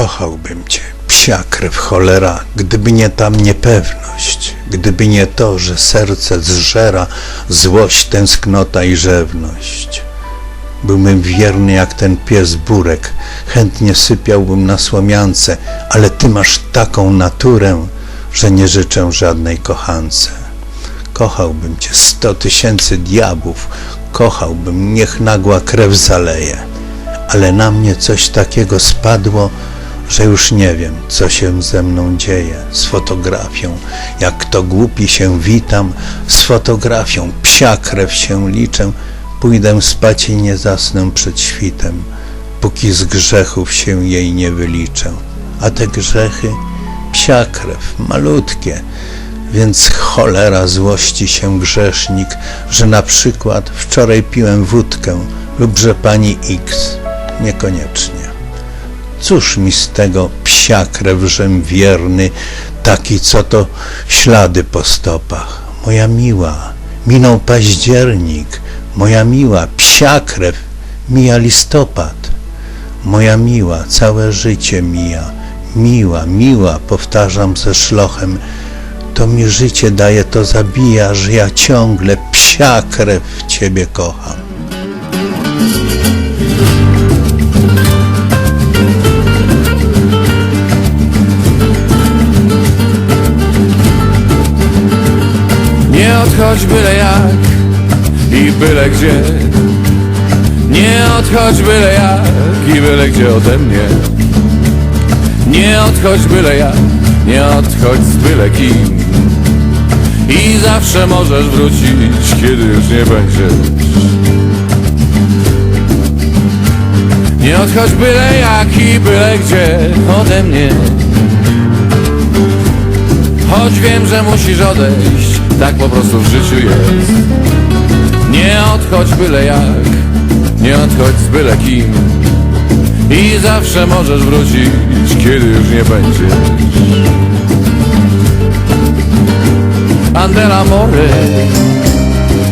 Kochałbym cię, psia krew cholera, gdyby nie tam niepewność, gdyby nie to, że serce zżera złość, tęsknota i rzewność. Byłbym wierny jak ten pies burek, chętnie sypiałbym na słomiance, ale ty masz taką naturę, że nie życzę żadnej kochance. Kochałbym cię sto tysięcy diabłów, kochałbym, niech nagła krew zaleje. Ale na mnie coś takiego spadło, że już nie wiem, co się ze mną dzieje. Z fotografią, jak kto głupi się witam, z fotografią psia krew się liczę, pójdę spać i nie zasnę przed świtem, póki z grzechów się jej nie wyliczę. A te grzechy, psia krew, malutkie, więc cholera złości się grzesznik, że na przykład wczoraj piłem wódkę lub że pani X niekoniecznie. Cóż mi z tego psia krew, żem wierny, taki co to ślady po stopach. Moja miła, minął październik, moja miła, psia krew, mija listopad. Moja miła, całe życie mija, miła, miła, powtarzam ze szlochem, to mi życie daje, to zabija, że ja ciągle psia krew w ciebie kocham. Byle gdzie. Nie odchodź byle jak i byle gdzie ode mnie. Nie odchodź byle jak, nie odchodź z byle kim. I zawsze możesz wrócić, kiedy już nie będziesz. Nie odchodź byle jak i byle gdzie ode mnie Choć wiem, że musisz odejść. Tak po prostu w życiu jest. Nie odchodź byle jak Nie odchodź z byle kim. I zawsze możesz wrócić Kiedy już nie będziesz. Andela more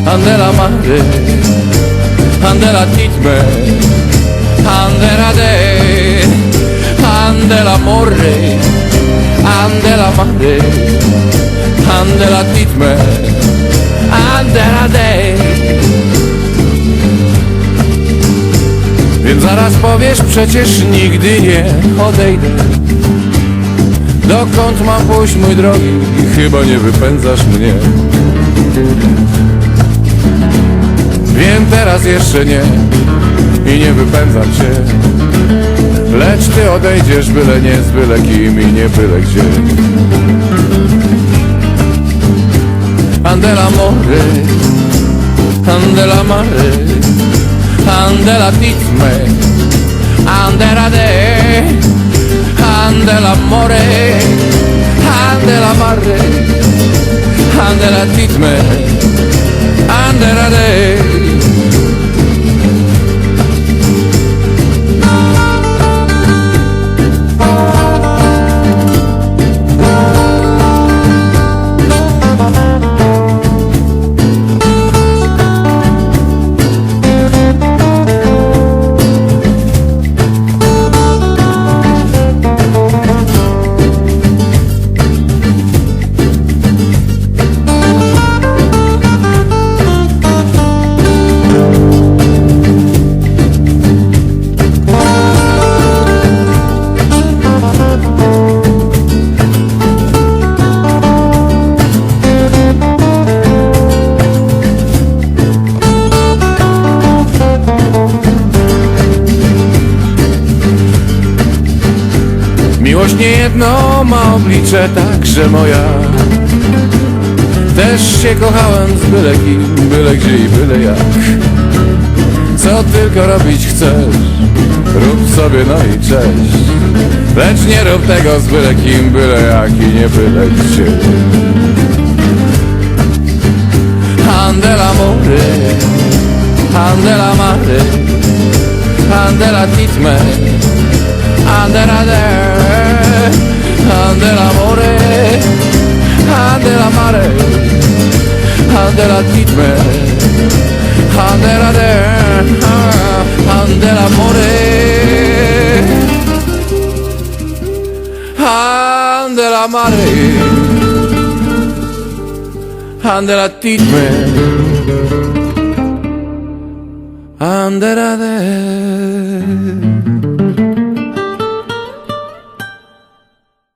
Andela mare Andela titme Andela de Andela more Andela mare Andela titme Andela de Więc zaraz powiesz przecież nigdy nie odejdę. Dokąd mam pójść mój drogi? Chyba nie wypędzasz mnie. Wiem teraz jeszcze nie I nie wypędzam cię Lecz ty odejdziesz byle nie z byle kim i nie byle gdzie. Andela more Andela mare Andela titme Andela de Andela more Andela mare Andela titme Miłość niejedno ma oblicze także moja. Też się kochałem z byle kim, byle gdzie i byle jak. Co tylko robić chcesz, rób sobie no i cześć. Lecz nie rób tego z byle kim, byle jak i nie byle gdzie Andela more, andela mare, andela titme Andela there, andela more, andela mare, andela titme, andela there, andela more. mare Andela titme Andera de